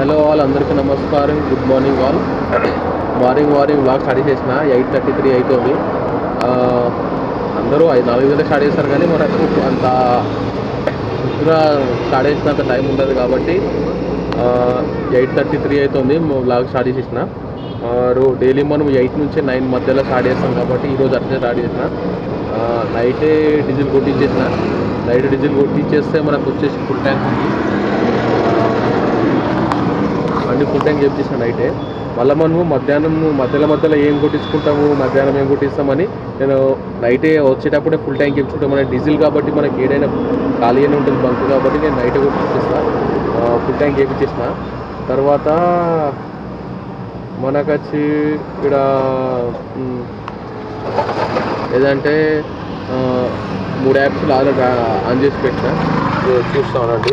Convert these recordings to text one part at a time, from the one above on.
Hello all అందరికీ నమస్కారం. Good morning all. Morning morning blog start చేసిన ఎయిట్ థర్టీ త్రీ అవుతుంది అందరూ ఐదు నాలుగు గంటలకు స్టార్ట్ చేస్తారు కానీ మనకు అంత ఇంకా స్టార్ట్ చేసినంత టైం ఉండదు కాబట్టి ఎయిట్ థర్టీ త్రీ అవుతుంది బ్లాగ్ స్టార్ట్ చేసేసిన. రో డైలీ మనం ఎయిట్ నుంచి నైన్ మధ్యలో స్టార్ట్ చేస్తాం కాబట్టి ఈరోజు అట్లే స్టార్ట్ చేసిన. నైటే డీజిల్ కొట్టించేసిన. నైట్ డీజిల్ కొట్టించేస్తే మనకు వచ్చేసి ఫుల్ ట్యాంక్ ఉంది. అన్ని ఫుల్ ట్యాంక్ చెప్పేసిన నైటే మళ్ళీ మనము మధ్యాహ్నం మధ్యలో మధ్యలో ఏం కొట్టించుకుంటాము మధ్యాహ్నం ఏం కొట్టిస్తామని నేను నైటే వచ్చేటప్పుడే ఫుల్ ట్యాంక్ చేపించుకుంటాం మన డీజిల్ కాబట్టి మనకి ఏదైనా ఖాళీ అని ఉంటుంది బంక్ కాబట్టి నేను నైటే కొట్టించేస్తా ఫుల్ ట్యాంక్ చేపించేసిన తర్వాత మనకు వచ్చి ఇక్కడ ఏదంటే మూడు యాప్స్ ఆల్రెడీ ఆన్ చేసి పెట్టిన. చూస్తామండి చూస్తా ఉండండి.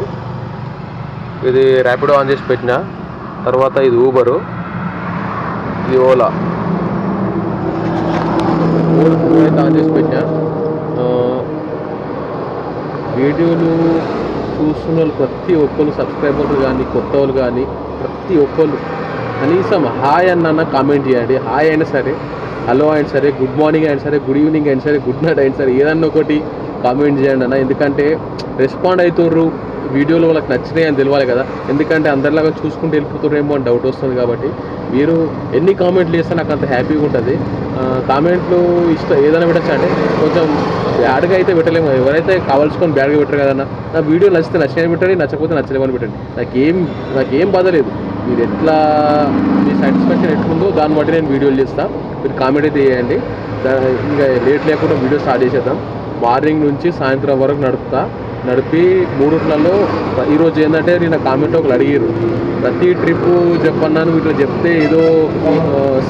ఇది ర్యాపిడో ఆన్ చేసి పెట్టిన. తర్వాత ఇది ఊబరు ఇది ఓలా అయితే ఆన్ చేసి పెట్టా వీడియోలు చూస్తున్న వాళ్ళు ప్రతి ఒక్కరు సబ్స్క్రైబర్లు కానీ కొత్త వాళ్ళు కానీ ప్రతి ఒక్కరు కనీసం హాయ్ అన్న కామెంట్ చేయండి. హాయ్ అయినా సరే హలో అయినా సరే గుడ్ మార్నింగ్ అయినా సరే గుడ్ ఈవినింగ్ అయినా సరే గుడ్ నైట్ అయినా సరే ఏదన్నా ఒకటి కామెంట్ చేయండి అన్న. ఎందుకంటే రెస్పాండ్ అవుతుర్రు వీడియోలు వాళ్ళకి నచ్చినాయి అని తెలియాలి కదా. ఎందుకంటే అందరిలాగా చూసుకుంటూ వెళ్ళిపోతున్నారేమో అని డౌట్ వస్తుంది కాబట్టి. మీరు ఎన్ని కామెంట్లు చేస్తే నాకు అంత హ్యాపీగా ఉంటుంది. కామెంట్లు ఇష్టం ఏదైనా పెట్టచ్చు అంటే కొంచెం బ్యాడ్గా అయితే పెట్టలేము. ఎవరైతే కావాల్సుకొని బ్యాడ్గా పెట్టరు కదన్నా నా వీడియో నచ్చితే నచ్చినవి పెట్టండి నచ్చకపోతే నచ్చలేమని పెట్టండి. నాకేం నాకేం బాధ లేదు. మీరు ఎట్లా మీ సాటిస్ఫాక్షన్ ఎట్లుందో దాన్ని బట్టి నేను వీడియోలు చేస్తాను మీరు కామెంట్ అయితే చేయండి. ఇంకా లేట్ లేకుండా వీడియో స్టార్ట్ చేసేద్దాం. మార్నింగ్ నుంచి సాయంత్రం వరకు నడుపుతా. నడిపి మూడుట్లలో ఈరోజు ఏంటంటే నేను కామెంట్ ఒకరు అడిగారు ప్రతి ట్రిప్ చెప్పన్నాను ఇట్లా చెప్తే ఏదో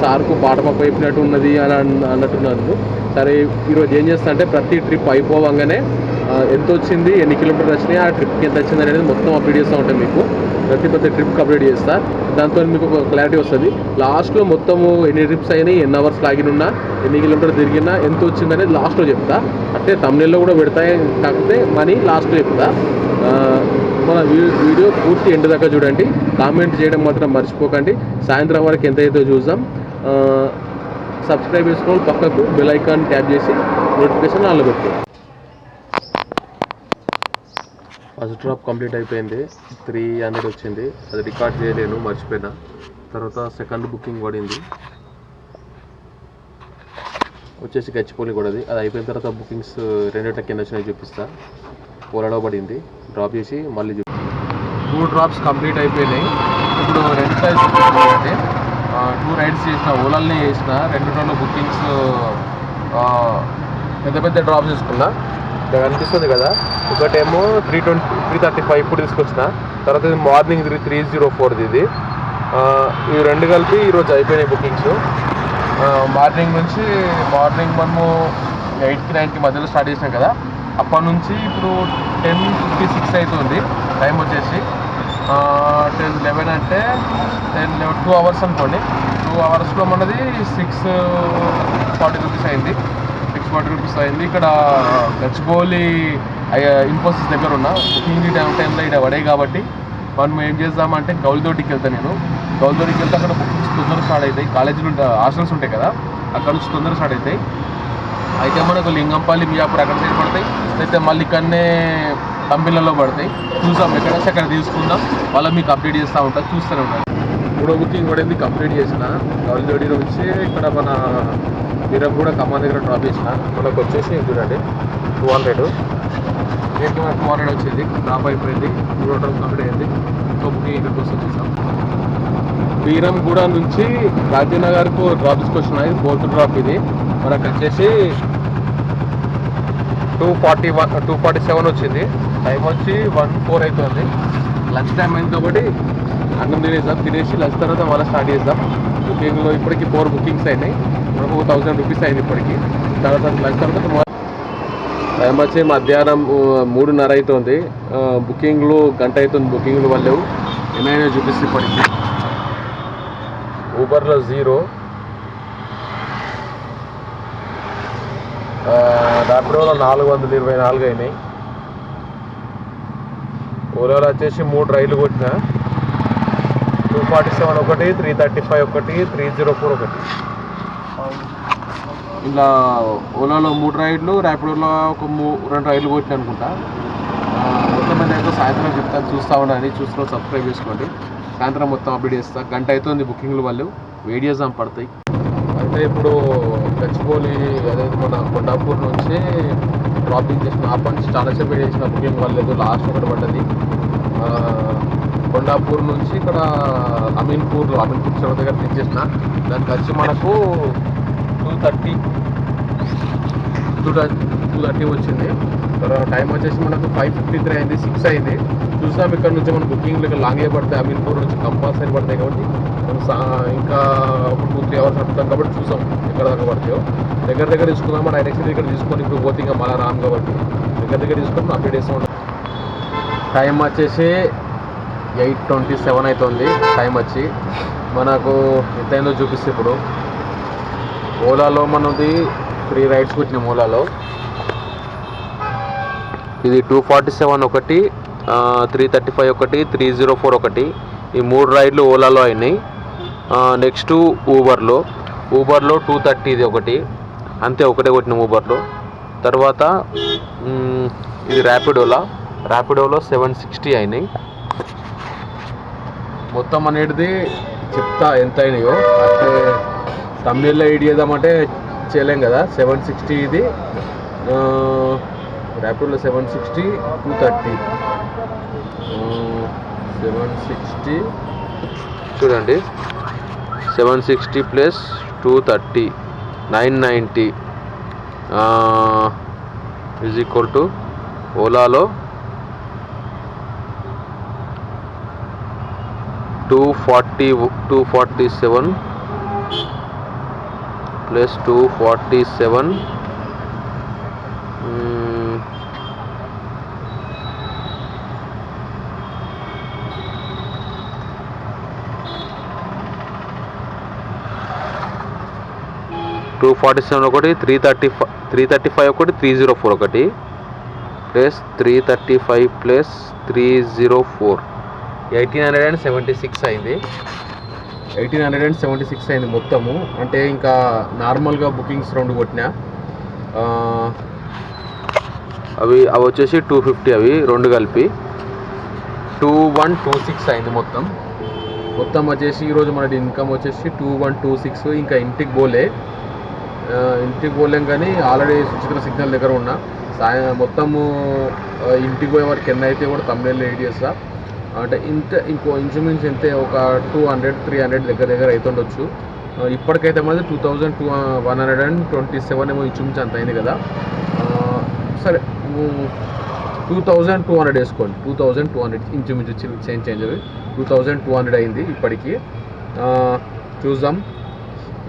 సార్కు సార్కు పాఠమప్ప చెప్పినట్టు ఉన్నది అని అన్నట్టున్నాను సరే ఈరోజు ఏం చేస్తా అంటే ప్రతి ట్రిప్ అయిపోవంగానే ఎంత వచ్చింది ఎన్ని కిలోమీటర్లు వచ్చినాయి ఆ ట్రిప్కి ఎంత వచ్చింది అనేది మొత్తం అప్డేట్ చేస్తూ ఉంటాం మీకు. ప్రతి ప్రతి ట్రిప్కి అప్డేట్ చేస్తా. దాంతో మీకు ఒక క్లారిటీ వస్తుంది. లాస్ట్లో మొత్తము ఎన్ని ట్రిప్స్ అయినాయి ఎన్ని అవర్స్ లాగినున్నా ఎన్ని కిలోమీటర్లు తిరిగినా ఎంత వచ్చింది అనేది లాస్ట్లో చెప్తా. అంటే తమిళలో కూడా పెడతాయి కాకపోతే మనీ లాస్ట్లో చెప్తా. మన వీడియో పూర్తి ఎండ్ దాకా చూడండి. కామెంట్ చేయడం మాత్రం మర్చిపోకండి. సాయంత్రం వరకు ఎంత అయితే చూద్దాం సబ్స్క్రైబ్ చేసుకోవాలి పక్కకు బెల్ ఐకాన్ ట్యాప్ చేసి నోటిఫికేషన్ ఆన్లో పెట్టుకో ఫస్ట్ డ్రాప్ కంప్లీట్ అయిపోయింది. త్రీ హండ్రెడ్ వచ్చింది. అది రికార్డ్ చేయలేను మర్చిపోయినా. తర్వాత సెకండ్ బుకింగ్ పడింది. వచ్చేసి గచ్చిపోలి కూడా అది. అది అయిపోయిన తర్వాత బుకింగ్స్ రెండింటి కింద వచ్చినాయి చూపిస్తా. ఓలాడో పడింది. డ్రాప్ చేసి మళ్ళీ చూపి టూ డ్రాప్స్ కంప్లీట్ అయిపోయినాయి. ఇప్పుడు రెండు సైజ్ అంటే టూ రైడ్స్ చేసిన ఓలాల్ని చేసిన రెండు రెండు బుకింగ్స్ పెద్ద పెద్ద డ్రాప్ చేసుకున్నా ఇక్కడ కనిపిస్తుంది కదా. ఒకటేమో three twenty three thirty five ఇప్పుడు తీసుకొచ్చిన. తర్వాత ఇది మార్నింగ్ త్రీ త్రీ జీరో ఫోర్ది ఇది. ఇవి రెండు కలిపి ఈరోజు అయిపోయినాయి బుకింగ్స్ మార్నింగ్ నుంచి మార్నింగ్ మనము ఎయిట్కి నైన్కి మధ్యలో స్టార్ట్ చేసినాం కదా. అప్పటి నుంచి ఇప్పుడు టెన్ ఫిఫ్టీ సిక్స్ అవుతుంది టైం వచ్చేసి. టెన్ లెవెన్ అంటే టెన్ లెవెన్ టూ అవర్స్ అనుకోండి. టూ అవర్స్లో మనది సిక్స్ ఫార్టీ రూపీస్ అయింది. ఫార్టీ రూపీస్ అయింది ఇక్కడ గచ్చిబౌలి ఇన్ఫోసిస్ దగ్గర ఉన్న బుకింగ్ టైం టైంలో ఇక్కడ పడే కాబట్టి మనం ఏం చేద్దామంటే గౌల్దోటికి వెళ్తాను నేను. గౌల్దోటికి వెళ్తే అక్కడ బుకింగ్స్ తొందరగా స్టార్ట్ అవుతాయి కాలేజీలు ఉంటాయి హాస్టల్స్ ఉంటాయి కదా అక్కడ నుంచి తొందరగా స్టార్ట్ అవుతాయి అయితే మనకు లింగంపల్లి మియాపూర్ అక్కడ సైడ్ పడతాయి. అయితే మళ్ళీ ఇక్కడనే కంపెనీలలో పడతాయి. చూసాం ఎక్కడ అక్కడ తీసుకుందాం. వాళ్ళ మీకు అప్డేట్ చేస్తూ ఉంటా. చూస్తూనే ఉంటాను ఇప్పుడు బుకింగ్ పడింది కంప్లీట్ చేసిన? గౌల్దోడి నుంచి ఇక్కడ మన వీరం కూడా ఖమ్మం దగ్గర డ్రాప్ చేసిన మనకు వచ్చేసి చూడండి టూ హండ్రెడ్ దీనికి మనకు టూ హండ్రెడ్ వచ్చింది డ్రాప్ అయిపోయింది టూ హండ్రెడ్ కంప్లీట్ అయింది. సో బుకింగ్ ఇక్కడికి వస్తే చూసాం వీరంగూడ నుంచి రాజనగర్కు డ్రాప్ తీసుకొచ్చిన ఇది ఫోర్త్ డ్రాప్ ఇది. మనకు వచ్చేసి two forty one two forty seven వచ్చింది. టైం వచ్చి వన్ ఫోర్ అవుతుంది లంచ్ టైం అయింది కాబట్టి అన్నం తినేద్దాం తినేసి లంచ్ తర్వాత మళ్ళీ స్టార్ట్ చేద్దాం. బుకింగ్లో ఇప్పటికి ఫోర్ బుకింగ్స్ అయినాయి. మనకు థౌసండ్ రూపీస్ అయింది ఇప్పటికి. తర్వాత లంచ్ తర్వాత టైం వచ్చి మధ్యాహ్నం మూడున్నర అవుతుంది బుకింగ్లు గంట అవుతుంది బుకింగ్లు వాళ్ళు ఏమైనా చూపిస్తే ఇప్పటికి. ఊబర్లో జీరో. ర్యాపిడోలో నాలుగు వందల ఇరవై నాలుగు అయినాయి. ఓలాలో వచ్చేసి మూడు రైలు కొట్టిన. టూ ఫార్టీ సెవెన్ ఒకటి త్రీ థర్టీ ఫైవ్ ఒకటి త్రీ జీరో ఫోర్ ఒకటి. ఇలా ఓలాలో మూడు రైడ్లు ర్యాపిడోలో ఒక మూ రెండు రైడ్లు కొట్టిన అనుకుంటా. మొత్తం అయితే సాయంత్రం చెప్తాను చూస్తా ఉండండి చూస్తూ సబ్స్క్రైబ్ చేసుకోండి. సాయంత్రం మొత్తం అప్డేట్ చేస్తా. గంట అవుతుంది బుకింగ్లు వాళ్ళు వెయిట్ చేద్దాం పడతాయి. అయితే ఇప్పుడు గచ్చిబౌలి అదే మన కొండాపూర్ నుంచి డ్రాపింగ్ చేసిన అప్పటి నుంచి చాలా సేపు చేసిన బుకింగ్ వాళ్ళలేదు లాస్ట్ ఒకటి పడ్డది. కొండాపూర్ నుంచి ఇక్కడ అమీన్పూర్లో అమీన్పూర్ చెరువు దగ్గర దించేసిన దానికి వచ్చి మనకు two thirty two two thirty వచ్చింది. తర్వాత టైం వచ్చేసి మనకు ఫైవ్ ఫిఫ్టీ త్రీ అయింది సిక్స్ అయింది. చూసాం ఇక్కడ నుంచి మన బుకింగ్లు లెక్క లాంగే పడతాయి అమీన్పూర్ నుంచి కంపల్సరీ పడతాయి కాబట్టి సా- ఇంకా ఒక టూ త్రీ అవర్స్ నడుపుతాం కాబట్టి చూసాం ఎక్కడ దాకా పడతాయో. దగ్గర దగ్గర తీసుకుందాం డైరెక్ట్ దగ్గర తీసుకొని ఇప్పుడు పోతే ఇంకా మళ్ళీ రామ్ కాబట్టి దగ్గర దగ్గర తీసుకొని అప్డేట్ చేస్తూ. ఉంటాం టైం వచ్చేసి ఎయిట్ ట్వంటీ సెవెన్ అవుతుంది టైం వచ్చి. మనకు ఎంతైందో చూపిస్తే ఇప్పుడు. ఓలాలో మనది త్రీ రైడ్స్ వచ్చినాం ఓలాలో. ఇది టూ ఫార్టీ సెవెన్ ఒకటి త్రీ థర్టీ ఫైవ్ ఒకటి త్రీ జీరో ఫోర్ ఒకటి. ఈ మూడు రైడ్లు ఓలాలో అయినాయి. నెక్స్ట్ ఊబర్లో ఊబర్లో టూ థర్టీ ఇది ఒకటి. అంతే ఒకటే కొట్టినాం ఊబర్లో తర్వాత ఇది ర్యాపిడోలా ర్యాపిడోలో సెవెన్ సిక్స్టీ అయినాయి. మొత్తం అనేది చెప్తా ఎంత అయినాయో అంటే తమిళలో ఎయిట్ చేద్దామంటే చేయలేం కదా సెవెన్ సిక్స్టీ ఇది. ర్యాపిడ్లో seven sixty two thirty. Seven sixty. చూడండి. Seven sixty plus two thirty nine ninety. Is equal to ఓలాలో two forty two forty seven plus two forty seven two forty seven ఒకటి three thirty five three thirty five ఒకటి three zero four ఒకటి. Plus three thirty five plus three zero four eighteen hundred and seventy six అయింది. Eighteen hundred and seventy six అయింది మొత్తము. అంటే ఇంకా నార్మల్గా bookings రెండు కొట్టినా. అవి అవి వచ్చేసి టూ ఫిఫ్టీ అవి రెండు కలిపి. టూ వన్ టూ సిక్స్ అయింది మొత్తం. మొత్తం వచ్చేసి ఈరోజు మన ఇన్కమ్ వచ్చేసి టూ వన్ టూ సిక్స్ ఇంకా ఇంటికి పోలే. ఇంటికి పోలేం కానీ ఆల్రెడీ సుచిత్ర సిగ్నల్ దగ్గర ఉన్నా. సాయ మొత్తము ఇంటికి పోయే వరకు ఎన్ని అయితే కూడా తమిళ ఎయిట్ చేస్తా. అంటే ఇంత ఇంకో ఇంచుమించు ఎంతే ఒక టూ హండ్రెడ్ త్రీ హండ్రెడ్ దగ్గర దగ్గర అవుతుండొచ్చు ఇప్పటికైతే మాది two thousand two one hundred and twenty seven ఏమో ఇంచుమించు అంత అయింది కదా. సరే టూ థౌజండ్ టూ హండ్రెడ్ వేసుకోండి. టూ థౌజండ్ టూ హండ్రెడ్ ఇంచుమించు చేంజ్ చేంజ్ అవి టూ థౌజండ్ టూ హండ్రెడ్ అయింది ఇప్పటికి. చూద్దాం.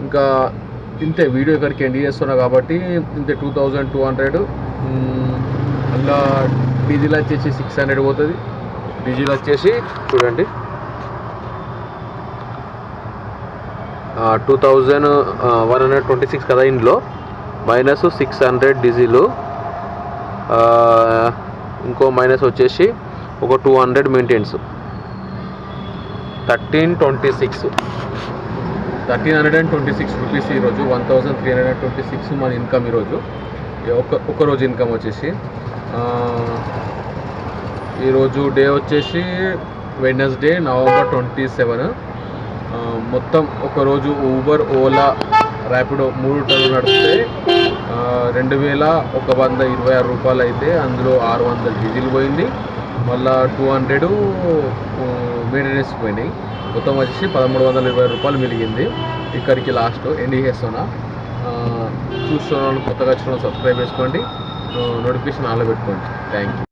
ఇంకా ఇంతే వీడియో ఇక్కడికి ఎండ్ చేస్తున్నా కాబట్టి ఇంతే టూ థౌజండ్ టూ హండ్రెడ్ అలా డీజిల్ వచ్చేసి సిక్స్ హండ్రెడ్ పోతుంది. డీజిల్ వచ్చేసి చూడండి. Two thousand one hundred twenty six కదా ఇందులో. మైనస్ సిక్స్ హండ్రెడ్ డీజిల్ ఇంకో మైనస్ వచ్చేసి ఒక two hundred maintenance thirteen twenty six thirteen hundred and twenty six rupees ఈరోజు. One thousand three hundred and twenty six మన income ఈరోజు. ఒక ఒక రోజు ఇన్కమ్ వచ్చేసి ఈరోజు డే వచ్చేసి వెడ్నెస్డే నవంబర్ ట్వంటీ సెవెన్ మొత్తం ఒకరోజు ఊబర్ ఓలా ర్యాపిడో మూడు టన్నులు నడిపితే రెండు వేల ఒక వంద ఇరవై ఆరు రూపాయలు అయితే అందులో ఆరు వందల డీజిల్ పోయింది. మళ్ళా టూ హండ్రెడ్ మెయింటెనెన్స్ పోయినాయి. మొత్తం వచ్చేసి పదమూడు వందల ఇరవై రూపాయలు మిలిగింది ఇక్కడికి లాస్ట్ ఎండ్ చేస్తున్నా చూస్తున్న కొత్తగా వచ్చిన సబ్స్క్రైబ్ చేసుకోండి. నోటిఫికేషన్ ఆన్లో పెట్టుకోండి. Thank you